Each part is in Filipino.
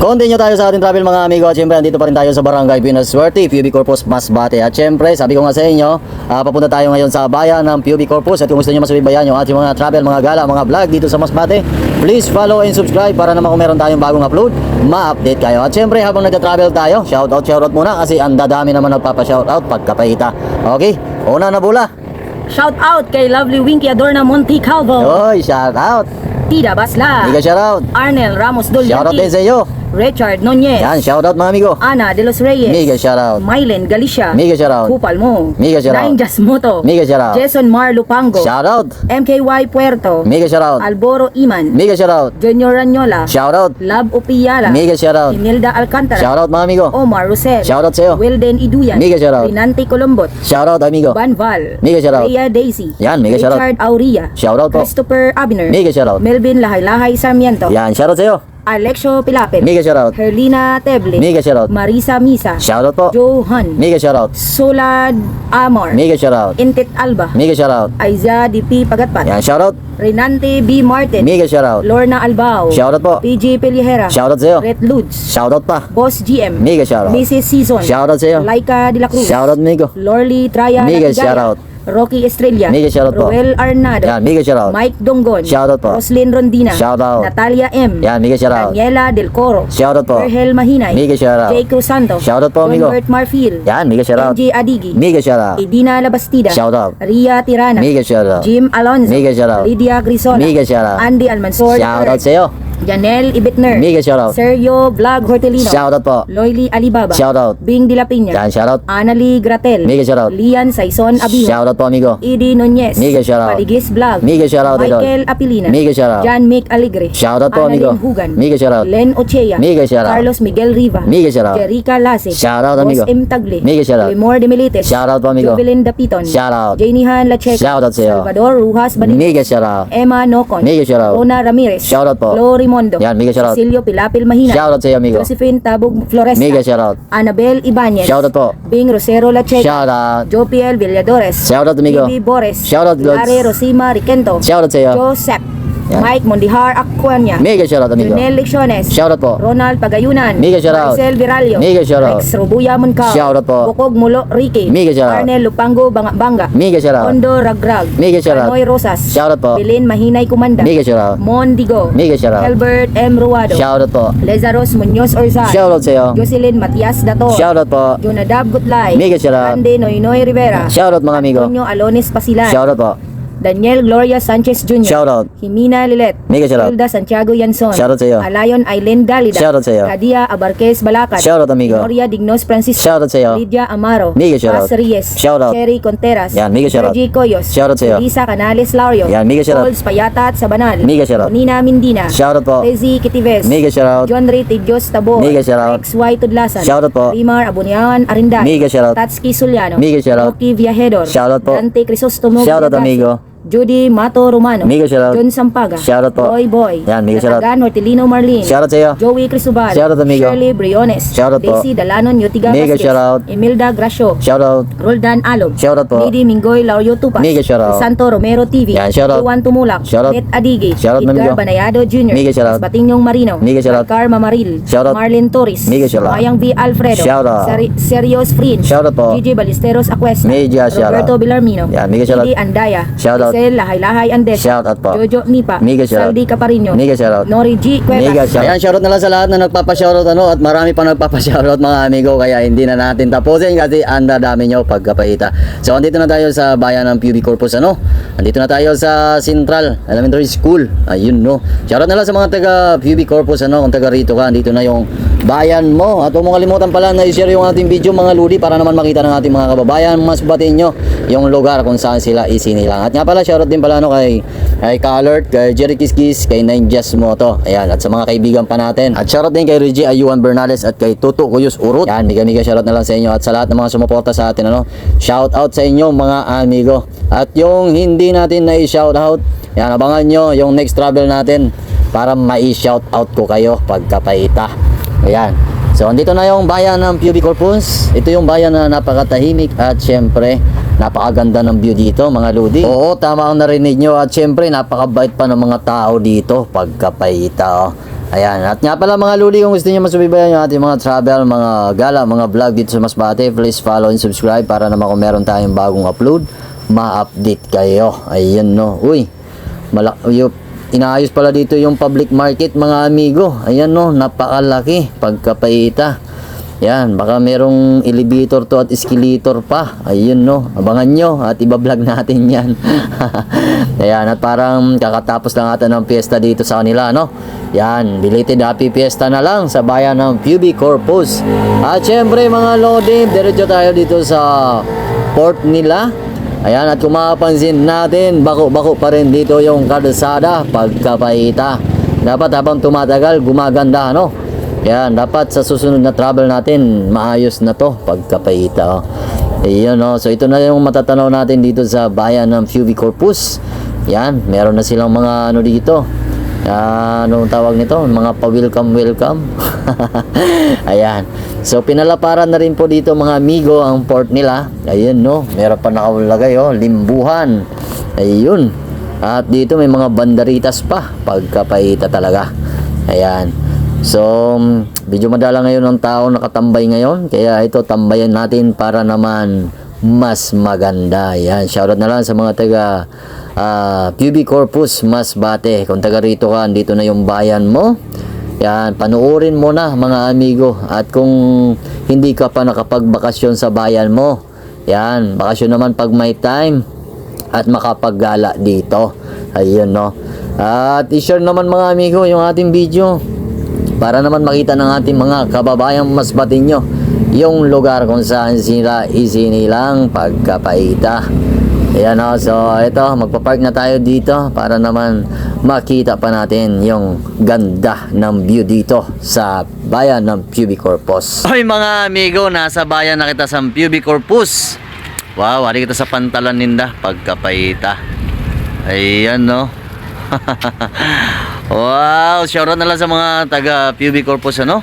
Continue tayo sa ating travel mga amigo. At syempre andito pa rin tayo sa Barangay Pinasuerte, PUB Corpus, Masbate. At syempre sabi ko nga sa inyo ah, papunta tayo ngayon sa bayan ng PUB Corpus. At kung gusto nyo masubaybayan yung ating mga travel, mga gala, mga vlog dito sa Masbate please follow and subscribe para naman kung meron tayong bagong upload ma-update kayo. At syempre habang nagka-travel tayo shoutout shoutout muna kasi ang dadami naman nagpapa-shoutout pagkapahita. Okay, una na bula. Shout out kay Lovely Winky Adorna Monte Calvo, Oy, shoutout. Tida Basla, Mega shoutout. Arnel Ramos Shoutout din Dolianti, sa iyo Richard Nunez, Yan, shoutout mga amigo Ana De Los Reyes, Mega shoutout Mylen Galicia, Mega shoutout Kupal mo, Mega shoutout. Nine Jasmoto, Mega shoutout Jason Mar Lupango, Shoutout MKY Puerto, Mega shoutout Alboro Iman, Mega shoutout Junior Ranyola, Shoutout Lab Opiyala, Mega shoutout Imelda Alcantara, Shoutout mga amigo Omar Rosel, Shoutout sa'yo Wilden Iduyan, Mega shoutout Rinante Colombot, Shoutout amigo Van Val, Mega shoutout Rhea Daisy, Yan, mega shoutout Richard Auria, Shoutout po Christopher Abner, Mega shoutout Melvin Lahay-Lahay Sarmiento, Yan, shoutout sa'yo Alexio Pilapil, Mega shoutout Herlina Teble, Mega shoutout Marisa Misa, Shoutout po. Johan, Mega shoutout Solad Amor, Mega shoutout Intit Alba, Mega shoutout Aiza DP Pagatpat, Yan, shoutout Renante B. Martin, Mega shoutout Lorna Albao, Shoutout po. PG Pelihera, Shoutout sa'yo. Ret Ludes, Shoutout pa. Boss GM, Mega shoutout Mrs. Season, Shoutout sa'yo. Laika De La Cruz, Shoutout amigo Lorly Traya Mega shoutout Rocky Estrella, Mega shoutout po. Roel Arnado, Yan, mega shoutout. Mike Donggon, Shoutout po. Roslyn Rondina, Shoutout. Natalia M, Yan, mega shoutout. Daniela Del Coro, Shoutout po. Verhel Mahinay, Mega shoutout. Jay Crusanto, Shoutout po amigo. Bert Marfil, Yan, mega shoutout. MJ Adigi, Mega shoutout. Edina Labastida, Shoutout. Ria Tirana, Mega shoutout. Jim Alonzo, Mega shoutout. Lydia Grisola, Mega shoutout. Andy Almansor, Shoutout sa'yo Janelle Ibitner, Mega shoutout Sergio Vlog Hortelino, Shoutout po Loyli Alibaba, Shoutout Bing De La Piña, Yan, shoutout Annalie Gratel, Mega shoutout Lian Saison Abiho, Shoutout po amigo Edie Nunez, Mega shoutout Paligis Vlog, Mega shoutout Michael Apilina, Mega shoutout John Mick Aligre, Shoutout po amigo Hugan, Mega shoutout Len Ochea, Mega shoutout Carlos Miguel Riva, Mega shoutout Jerica Lase, Shoutout amigo M. Tagle, Mega shoutout Lemor de Milites, Shoutout po amigo Jovelyn Dapiton, Shoutout Janihan Lacheca, Shoutout sa'yo Salvador Rujas Badin, Mega shoutout Emma Nocon, Mega shoutout Rona Ramirez, Shoutout po Flo Rimondo, Yan, mega shoutout. Cecilio Pilapil Mahina, Shoutout sa'yo amigo. Josephine Tabog Floresta, Mega shoutout. Annabel Ibanez, Shoutout po. Bing Rosero Lacheca, Shoutout. Jopiel Villadores, Shoutout amigo. Bibi Bores, Shoutout Lods. Lare Rosima Riquento, Shoutout sa'yo. Joseph, Yan. Mike Mondihar Aquania, Mega shoutout amigo. Lionel Lecciones, Shoutout po. Ronald Pagayunan, Mega shoutout. Marcel Viralio, Mega shoutout. Rex Rubuya Muncao, Shoutout po. Bukog Mulo Ricky, Mega shoutout. Arnel Lupango Banga Banga, Mega shoutout. Ondo Ragrag, Mega shoutout. Anoy Rosas, Shoutout po. Bilin Mahinay Kumanda, Mega shoutout. Mondigo, Mega shoutout. Albert M. Ruado, Shoutout po. Lezaros Muñoz Orzal, Shoutout sa'yo. Jocelyn Matias Dato, Shoutout po. Jonadab Gutlay, Mega shoutout. Ande Noynoy Rivera, Shoutout mga amigo. Antonio Alones Pasilan, Shoutout po Daniel Gloria Sanchez Jr., Shoutout. Jimina Lilet, Mega shoutout. Hilda Santiago Yanson, Shoutout sa'yo. Alayon Aileen Dalida, Shoutout sa'yo. Kadia Abarquez Balakad, Shoutout amigo. Gloria Dignos Francisco, Shoutout sa'yo. Lydia Amaro, Mega shoutout. Paz Reyes, Shoutout. Cherry Conteras, Yan, mega shoutout. Sergi Coyos, Shoutout sa'yo. Lisa Canales Laurio, Yan, mega shoutout. Pauls Payata at Sabanal, Mega shoutout. Nina Mindina, Shoutout po. Rezi Kitives, Mega shoutout. John Ray Tidios Tabor, Mega shoutout. XY Tudlasan, Shoutout po. Rimar Abunyawan Arindan, Mega shoutout. Tatski Sulyano, Mega shoutout. Rocky Viajador, Shoutout po. Dante Crisostomo Shoutout Villagasi, amigo Judy Mato Romano, Mega shoutout. John Sampaga, Shoutout po. Boy Boy, Yan, mega shoutout. Natagan Hortelino Marlin, Shoutout sa'yo. Joey Cristobal, Shoutout, amigo. Shirley Briones, Shoutout po. Daisy Dalanon Yutiga Mega Vasquez, shoutout. Imelda Gracio, Shoutout. Roldan Alob, Shoutout po. Lady Mingoy Laurio Tupas, Mega shoutout. Santo Romero TV, Yan, shoutout. Juan Tumulak, Shoutout. Net Adigi, Shoutout, Edgar. Banayado Jr., Mega shoutout. Batinyong Marino, Mega shoutout. Karma Maril, Shoutout. Marlin Torres, Mega shoutout. Mayang V. Alfredo, Shoutout. Seri- Serios Fringe, Shoutout po. Gigi Ballesteros Acuesta, Mega shoutout. Roberto Villarmino, Yan, mega shoutout. Andaya, Shoutout. Giselle Lahay-Lahay Andes, Shoutout po Jojo Nipa, Mega shoutout. Saldi Caparino, Mega shoutout Nori G. Cuevas, Mega shoutout. Ayan, shoutout na lang sa lahat na nagpapa-shoutout ano at marami pa nagpapa-shoutout mga amigo kaya hindi na natin tapusin kasi ang dami nyo pagkapaita. So andito na tayo sa bayan ng PUB Corpus ano. Andito na tayo sa Central Elementary School. Ayun no. Shoutout na lang sa mga taga PUB Corpus ano kung taga rito ka. Andito na yung bayan mo. At huwag mo kalimutan pala na i-share yung ating video mga ludi para naman makita ng ating mga kababayan. Mas batiin nyo yung lugar kung saan sila isinilang. At nga pala shoutout din pala no kay kay Kalert, kay Jerry Kiskis, kay Nine Jazz Moto. Ayan, at sa mga kaibigan pa natin. At shoutout din kay Reggie Ayuan Bernales at kay Tuto Cuyos Urut. Yan, miga-miga shoutout na lang sa inyo at sa lahat ng mga sumuporta sa atin ano. Shoutout sa inyo mga amigo. At yung hindi natin na i-shoutout, yan abangan nyo yung next travel natin para ma-shoutout ko kayo pagkapaita. Ayan. So, andito na yung bayan ng PUB Corpus. Ito yung bayan na napakatahimik at syempre, napakaganda ng view dito, mga ludi. Oo, tama ang narinig nyo at syempre, napakabait pa ng mga tao dito pagkapaita. Oh. Ayan. At nga pala mga luli, kung gusto niyo masubaybayan yung ating mga travel, mga gala, mga vlog dito sa Masbate, please follow and subscribe para naman kung meron tayong bagong upload, ma-update kayo. Ayun no. Uy, malak yung inaayos pala dito yung public market mga amigo. Ayan no, napakalaki pagkapaita. Yan, baka merong elevator to at escalator pa. Ayun no, abangan nyo at ibablog natin yan. Ayan, at parang kakatapos lang ata ng piyesta dito sa kanila, no? Yan, belated happy fiesta na lang sa bayan ng Pubi Corpus. At syempre mga lodi, diretso tayo dito sa port nila. Ayan, at kung mapapansin natin, bako-bako pa rin dito yung kalsada pagkapaita. Dapat habang tumatagal, gumaganda, no? Yan, dapat sa susunod na travel natin, maayos na to pagkapaita. Oh. Ayun, no? So ito na yung matatanaw natin dito sa bayan ng Fuby Corpus. Yan, meron na silang mga ano dito. Ah, anong tawag nito? Mga pa-welcome, welcome. Ayan. So, pinalaparan na rin po dito mga amigo ang port nila. Ayun, no? Meron pa nakalagay, oh. Limbuhan. Ayun. At dito may mga banderitas pa. Pagkapaita talaga. Ayan. So, mm, medyo madala ngayon ang tao nakatambay ngayon. Kaya ito, tambayan natin para naman mas maganda. Yan, shoutout na lang sa mga taga uh, PUB Corpus, Masbate. Kung taga rito ka, dito na yung bayan mo. Yan, panuorin mo na mga amigo. At kung hindi ka pa nakapagbakasyon sa bayan mo, yan, bakasyon naman pag may time at makapaggala dito. Ayun, no. At i-share naman mga amigo yung ating video para naman makita ng ating mga kababayang mas batinyo yung lugar kung saan sila isinilang pagkapaita. Ayan o, so ito, magpapark na tayo dito para naman makita pa natin yung ganda ng view dito sa bayan ng Pubi Corpus. Hoy mga amigo, nasa bayan na kita sa Pubi Corpus. Wow, hari kita sa pantalan ninda pagkapaita. Ayan no. wow, shoutout na lang sa mga taga PUB Corpus ano.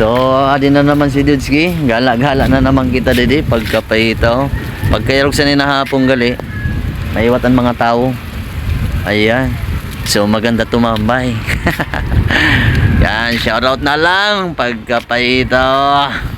So, adi na naman si Dudski. Gala-gala na naman kita didi pagkapaita. oh. Pagkairog sa ninahapong gali, maiwatan mga tao. Ayan. So, maganda tumambay. Yan, shoutout na lang pagkapaita. oh.